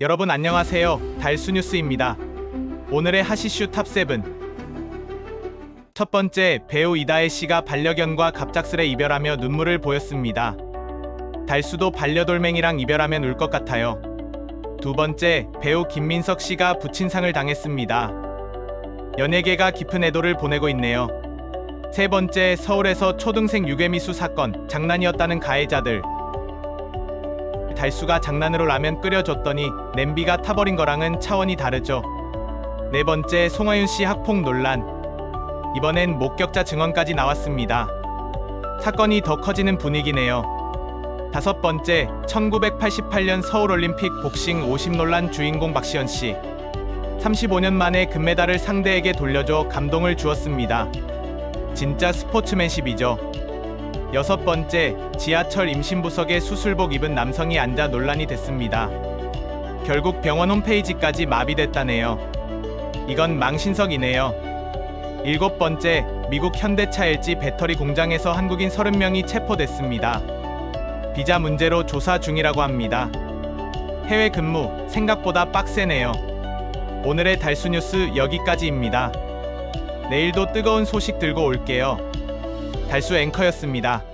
여러분 안녕하세요. 달수 뉴스입니다. 오늘의 하시슈 탑7. 첫 번째, 배우 이다혜 씨가 반려견과 갑작스레 이별하며 눈물을 보였습니다. 달수도 반려돌멩이랑 이별하면 울 것 같아요. 두 번째, 배우 김민석 씨가 부친상을 당했습니다. 연예계가 깊은 애도를 보내고 있네요. 세 번째, 서울에서 초등생 유괴미수 사건, 장난이었다는 가해자들. 달수가 장난으로 라면 끓여줬더니 냄비가 타버린 거랑은 차원이 다르죠. 네 번째, 송하윤 씨 학폭 논란. 이번엔 목격자 증언까지 나왔습니다. 사건이 더 커지는 분위기네요. 다섯 번째, 1988년 서울올림픽 복싱 50 논란 주인공 박시현 씨. 35년 만에 금메달을 상대에게 돌려줘 감동을 주었습니다. 진짜 스포츠맨십이죠. 여섯 번째, 지하철 임신부석에 수술복 입은 남성이 앉아 논란이 됐습니다. 결국 병원 홈페이지까지 마비됐다네요. 이건 망신석이네요. 일곱 번째, 미국 현대차 LG 배터리 공장에서 한국인 30명이 체포됐습니다. 비자 문제로 조사 중이라고 합니다. 해외 근무 생각보다 빡세네요. 오늘의 달수 뉴스 여기까지입니다. 내일도 뜨거운 소식 들고 올게요. 달수 앵커였습니다.